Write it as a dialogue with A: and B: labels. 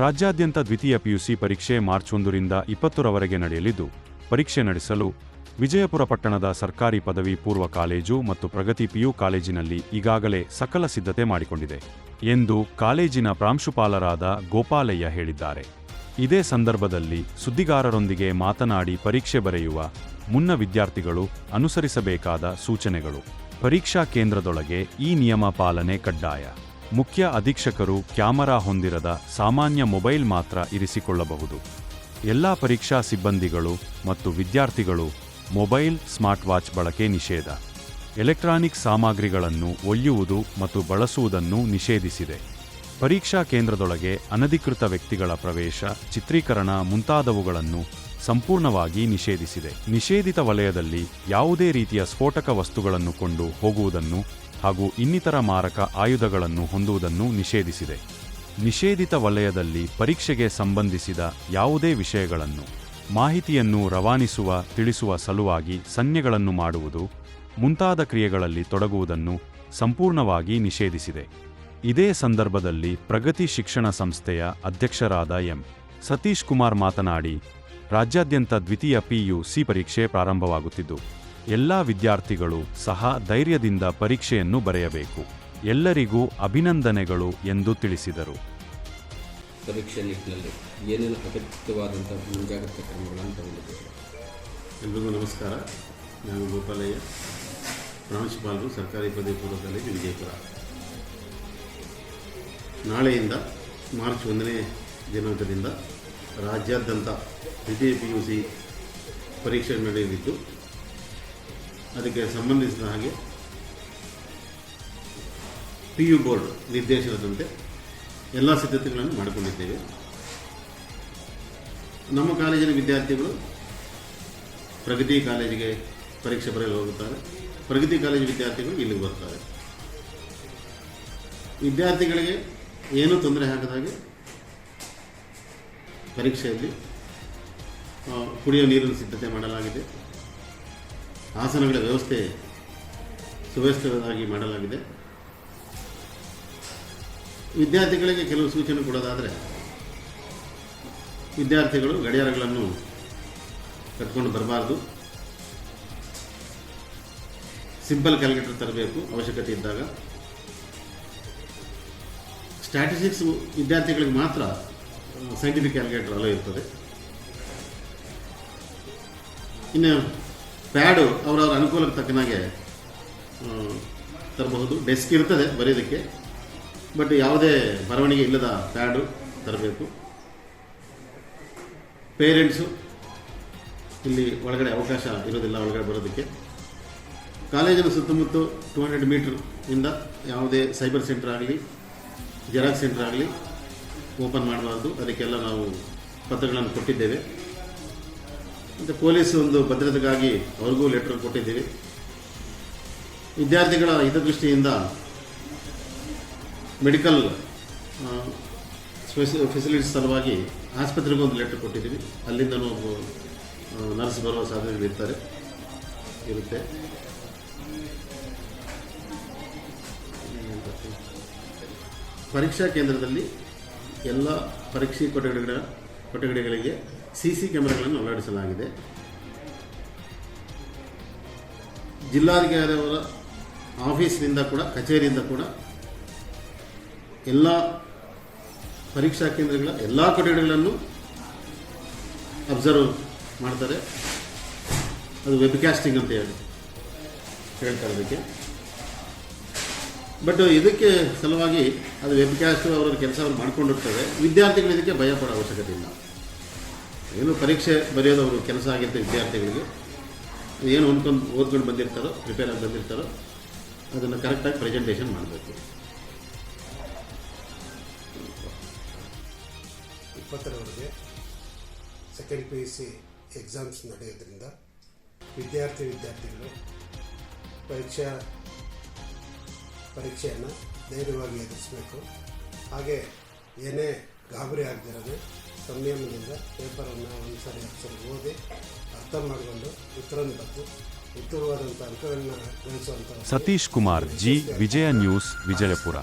A: ರಾಜ್ಯಾದ್ಯಂತ ದ್ವಿತೀಯ ಪಿಯುಸಿ ಪರೀಕ್ಷೆ ಮಾರ್ಚ್ ಒಂದರಿಂದ ಇಪ್ಪತ್ತರವರೆಗೆ ನಡೆಯಲಿದ್ದು, ಪರೀಕ್ಷೆ ನಡೆಸಲು ವಿಜಯಪುರ ಪಟ್ಟಣದ ಸರ್ಕಾರಿ ಪದವಿ ಪೂರ್ವ ಕಾಲೇಜು ಮತ್ತು ಪ್ರಗತಿ ಪಿಯು ಕಾಲೇಜಿನಲ್ಲಿ ಈಗಾಗಲೇ ಸಕಲ ಸಿದ್ಧತೆ ಮಾಡಿಕೊಂಡಿದೆ ಎಂದು ಕಾಲೇಜಿನ ಪ್ರಾಂಶುಪಾಲರಾದ ಗೋಪಾಲಯ್ಯ ಹೇಳಿದ್ದಾರೆ. ಇದೇ ಸಂದರ್ಭದಲ್ಲಿ ಸುದ್ದಿಗಾರರೊಂದಿಗೆ ಮಾತನಾಡಿ ಪರೀಕ್ಷೆ ಬರೆಯುವ ಮುನ್ನ ವಿದ್ಯಾರ್ಥಿಗಳು ಅನುಸರಿಸಬೇಕಾದ ಸೂಚನೆಗಳು. ಪರೀಕ್ಷಾ ಕೇಂದ್ರದೊಳಗೆ ಈ ನಿಯಮ ಪಾಲನೆ ಕಡ್ಡಾಯ. ಮುಖ್ಯ ಅಧೀಕ್ಷಕರು ಕ್ಯಾಮರಾ ಹೊಂದಿರದ ಸಾಮಾನ್ಯ ಮೊಬೈಲ್ ಮಾತ್ರ ಇರಿಸಿಕೊಳ್ಳಬಹುದು. ಎಲ್ಲಾ ಪರೀಕ್ಷಾ ಸಿಬ್ಬಂದಿಗಳು ಮತ್ತು ವಿದ್ಯಾರ್ಥಿಗಳು ಮೊಬೈಲ್, ಸ್ಮಾರ್ಟ್ ವಾಚ್ ಬಳಕೆ ನಿಷೇಧ. ಎಲೆಕ್ಟ್ರಾನಿಕ್ ಸಾಮಗ್ರಿಗಳನ್ನು ಒಯ್ಯುವುದು ಮತ್ತು ಬಳಸುವುದನ್ನು ನಿಷೇಧಿಸಿದೆ. ಪರೀಕ್ಷಾ ಕೇಂದ್ರದೊಳಗೆ ಅನಧಿಕೃತ ವ್ಯಕ್ತಿಗಳ ಪ್ರವೇಶ, ಚಿತ್ರೀಕರಣ ಮುಂತಾದವುಗಳನ್ನು ಸಂಪೂರ್ಣವಾಗಿ ನಿಷೇಧಿಸಿದೆ. ನಿಷೇಧಿತ ವಲಯದಲ್ಲಿ ಯಾವುದೇ ರೀತಿಯ ಸ್ಫೋಟಕ ವಸ್ತುಗಳನ್ನು ಕೊಂಡು ಹೋಗುವುದನ್ನು ಹಾಗೂ ಇನ್ನಿತರ ಮಾರಕ ಆಯುಧಗಳನ್ನು ಹೊಂದುವುದನ್ನು ನಿಷೇಧಿಸಿದೆ. ನಿಷೇಧಿತ ವಲಯದಲ್ಲಿ ಪರೀಕ್ಷೆಗೆ ಸಂಬಂಧಿಸಿದ ಯಾವುದೇ ವಿಷಯಗಳನ್ನು, ಮಾಹಿತಿಯನ್ನು ರವಾನಿಸುವ, ತಿಳಿಸುವ ಸಲುವಾಗಿ ಸನ್ನೆಗಳನ್ನು ಮಾಡುವುದು, ಮುಂತಾದ ಕ್ರಿಯೆಗಳಲ್ಲಿ ತೊಡಗುವುದನ್ನು ಸಂಪೂರ್ಣವಾಗಿ ನಿಷೇಧಿಸಿದೆ. ಇದೇ ಸಂದರ್ಭದಲ್ಲಿ ಪ್ರಗತಿ ಶಿಕ್ಷಣ ಸಂಸ್ಥೆಯ ಅಧ್ಯಕ್ಷರಾದ ಎಂ. ಸತೀಶ್ ಕುಮಾರ್ ಮಾತನಾಡಿ, ರಾಜ್ಯಾದ್ಯಂತ ದ್ವಿತೀಯ ಪಿಯುಸಿ ಪರೀಕ್ಷೆ ಪ್ರಾರಂಭವಾಗುತ್ತಿದ್ದು ಎಲ್ಲಾ ವಿದ್ಯಾರ್ಥಿಗಳು ಸಹ ಧೈರ್ಯದಿಂದ ಪರೀಕ್ಷೆಯನ್ನು ಬರೆಯಬೇಕು. ಎಲ್ಲರಿಗೂ ಅಭಿನಂದನೆಗಳು ಎಂದು ತಿಳಿಸಿದರು.
B: ಪರೀಕ್ಷೆ ನಿಟ್ಟಿನಲ್ಲಿ ಏನೇನು ಅಗತ್ಯವಾದಂಥ ಮುಂಜಾಗ್ರತಾ ಕ್ರಮಗಳನ್ನು ತಗೊಂಡಿದ್ದೇವೆ
C: ಎಲ್ರಿಗೂ ನಮಸ್ಕಾರ. ನಾನು ಗೋಪಾಲಯ್ಯ. ಪ್ರಾಂಶುಪಾಲರು ಸರ್ಕಾರಿ ಪದವಿ ಪೂರ್ವ ಕಾಲೇಜು ವಿಜಯಪುರ. ನಾಳೆಯಿಂದ ಮಾರ್ಚ್ ಒಂದನೇ ದಿನಾಂಕದಿಂದ ರಾಜ್ಯಾದ್ಯಂತ ದ್ವಿತೀಯ ಪಿ ಯು ಸಿ ಪರೀಕ್ಷೆ ನಡೆಯಲಿದ್ದು ಅದಕ್ಕೆ ಸಂಬಂಧಿಸಿದ ಹಾಗೆ ಪಿ ಯು ಬೋರ್ಡ್ ನಿರ್ದೇಶನದಂತೆ ಎಲ್ಲ ಸಿದ್ಧತೆಗಳನ್ನು ಮಾಡಿಕೊಂಡಿದ್ದೇವೆ. ನಮ್ಮ ಕಾಲೇಜಿನ ವಿದ್ಯಾರ್ಥಿಗಳು ಪ್ರಗತಿ ಕಾಲೇಜಿಗೆ ಪರೀಕ್ಷೆ ಬರೆಯಲು ಹೋಗುತ್ತಾರೆ. ಪ್ರಗತಿ ಕಾಲೇಜು ವಿದ್ಯಾರ್ಥಿಗಳು ಇಲ್ಲಿಗೆ ಬರ್ತಾರೆ. ವಿದ್ಯಾರ್ಥಿಗಳಿಗೆ ಏನೂ ತೊಂದರೆ ಆಗದ ಹಾಗೆ ಪರೀಕ್ಷೆಯಲ್ಲಿ ಕುಡಿಯೋ ನೀರಿನ ಸಿದ್ಧತೆ ಮಾಡಲಾಗಿದೆ. ಆಸನಗಳ ವ್ಯವಸ್ಥೆ ಸುವ್ಯವಸ್ಥಿತವಾಗಿ ಮಾಡಲಾಗಿದೆ. ವಿದ್ಯಾರ್ಥಿಗಳಿಗೆ ಕೆಲವು ಸೂಚನೆ ಕೊಡೋದಾದರೆ, ವಿದ್ಯಾರ್ಥಿಗಳು ಗಡಿಯಾರಗಳನ್ನು ಕಟ್ಕೊಂಡು ಬರಬಾರ್ದು. ಸಿಂಪಲ್ ಕ್ಯಾಲ್ಕುಲೇಟರ್ ತರಬೇಕು ಅವಶ್ಯಕತೆ ಇದ್ದಾಗ. ಸ್ಟ್ಯಾಟಿಸ್ಟಿಕ್ಸ್ ವಿದ್ಯಾರ್ಥಿಗಳಿಗೆ ಮಾತ್ರ ಸೈಂಟಿಫಿಕ್ ಕ್ಯಾಲ್ಕುಲೇಟರ್ ಅಲೋ ಇರ್ತದೆ. ಇನ್ನು ಪ್ಯಾಡು ಅವರವರ ಅನುಕೂಲಕ್ಕೆ ತಕ್ಕನಾಗೆ ತರಬಹುದು. ಡೆಸ್ಕ್ ಇರ್ತದೆ ಬರೆಯೋದಕ್ಕೆ ಬಟ್ ಯಾವುದೇ ಬರವಣಿಗೆ ಇಲ್ಲದ ಪ್ಯಾಡು ತರಬೇಕು. ಪೇರೆಂಟ್ಸು ಇಲ್ಲಿ ಒಳಗಡೆ ಅವಕಾಶ ಇರೋದಿಲ್ಲ, ಒಳಗಡೆ ಬರೋದಕ್ಕೆ. ಕಾಲೇಜಿನ ಸುತ್ತಮುತ್ತ ಟೂ ಹಂಡ್ರೆಡ್ ಮೀಟರ್ ಇಂದ ಯಾವುದೇ ಸೈಬರ್ ಸೆಂಟರ್ ಆಗಲಿ ಜೆರಾಕ್ಸ್ ಸೆಂಟರ್ ಆಗಲಿ ಓಪನ್ ಮಾಡಬಾರ್ದು. ಅದಕ್ಕೆಲ್ಲ ನಾವು ಪತ್ರಗಳನ್ನು ಕೊಟ್ಟಿದ್ದೇವೆ. ಮತ್ತು ಪೊಲೀಸ್ ಒಂದು ಭದ್ರತೆಗಾಗಿ ಅವ್ರಿಗೂ ಲೆಟರ್ ಕೊಟ್ಟಿದ್ದೀವಿ. ವಿದ್ಯಾರ್ಥಿಗಳ ಹಿತದೃಷ್ಟಿಯಿಂದ ಮೆಡಿಕಲ್ ಫೆಸಿಲಿಟೀಸ್ ಸಲುವಾಗಿ ಆಸ್ಪತ್ರೆಗೂ ಒಂದು ಲೆಟರ್ ಕೊಟ್ಟಿದ್ದೀವಿ. ಅಲ್ಲಿಂದನೂ ನರ್ಸ್ ಬರುವ ಸಾಧ್ಯತೆಗಳಿರ್ತಾರೆ ಇರುತ್ತೆ. ಪರೀಕ್ಷಾ ಕೇಂದ್ರದಲ್ಲಿ ಎಲ್ಲ ಪರೀಕ್ಷೆ ಕೊಠಡಿಗಳ ಕೊಠಡಿಗಳಿಗೆ ಸಿ ಸಿ ಕ್ಯಾಮೆರಾಗಳನ್ನು ಅಳವಡಿಸಲಾಗಿದೆ. ಜಿಲ್ಲಾಧಿಕಾರಿಯವರ ಆಫೀಸ್ನಿಂದ ಕೂಡ, ಕಚೇರಿಯಿಂದ ಕೂಡ ಎಲ್ಲ ಪರೀಕ್ಷಾ ಕೇಂದ್ರಗಳ ಎಲ್ಲ ಕೊಠಡಿಗಳನ್ನು ಅಬ್ಸರ್ವ್ ಮಾಡ್ತಾರೆ. ಅದು ವೆಬ್ಕಾಸ್ಟಿಂಗ್ ಅಂತ ಹೇಳಿ ಹೇಳ್ತಾರೆ ಅದಕ್ಕೆ ಬಟ್ ಇದಕ್ಕೆ ಸಲುವಾಗಿ ಅದು ವೆಬ್ಕ್ಯಾಸ್ಟ್ ಅವರ ಕೆಲಸ ಅವ್ರು ಮಾಡ್ಕೊಂಡಿರ್ತಾರೆ ವಿದ್ಯಾರ್ಥಿಗಳು ಇದಕ್ಕೆ ಭಯ ಪಡೋ ಅವಶ್ಯಕತೆ ಇಲ್ಲ. ಏನು ಪರೀಕ್ಷೆ ಬರೆಯೋದು ಕೆಲಸ ಆಗಿರುತ್ತೆ ವಿದ್ಯಾರ್ಥಿಗಳಿಗೆ, ಏನು ಹೊಂದ್ಕೊಂಡು ಓದ್ಕೊಂಡು ಬಂದಿರ್ತಾರೋ ಪ್ರಿಪೇರ್ ಆಗಿ ಬಂದಿರ್ತಾರೋ, ಅದನ್ನು ಕರೆಕ್ಟಾಗಿ ಪ್ರೆಸೆಂಟೇಷನ್ ಮಾಡಬೇಕು.
D: ಇಪ್ಪತ್ತರವರೆಗೆ second P U C exams ನಡೆಯೋದ್ರಿಂದ ವಿದ್ಯಾರ್ಥಿ, ವಿದ್ಯಾರ್ಥಿಗಳು ಪರೀಕ್ಷಾ ಪರೀಕ್ಷೆಯನ್ನು ಧೈರ್ಯವಾಗಿ ಎದುರಿಸಬೇಕು. ಹಾಗೆ ಏನೇ ಗಾಬರಿ ಆಗದಿರದೆ ಸಂಯಮದಿಂದ ಪೇಪರನ್ನು ಒಂದು ಸರಿ ಓದಿ ಅರ್ಥ ಮಾಡಿಕೊಂಡು ಉತ್ತರನ್ನು ಬರೆದು ಉತ್ತಮವಾದಂಥ ಅಂಕಗಳನ್ನ ಗಳಿಸುವಂಥ
A: ಸತೀಶ್ ಕುಮಾರ್ ಜಿ, ವಿಜಯ ನ್ಯೂಸ್, ವಿಜಯಪುರ.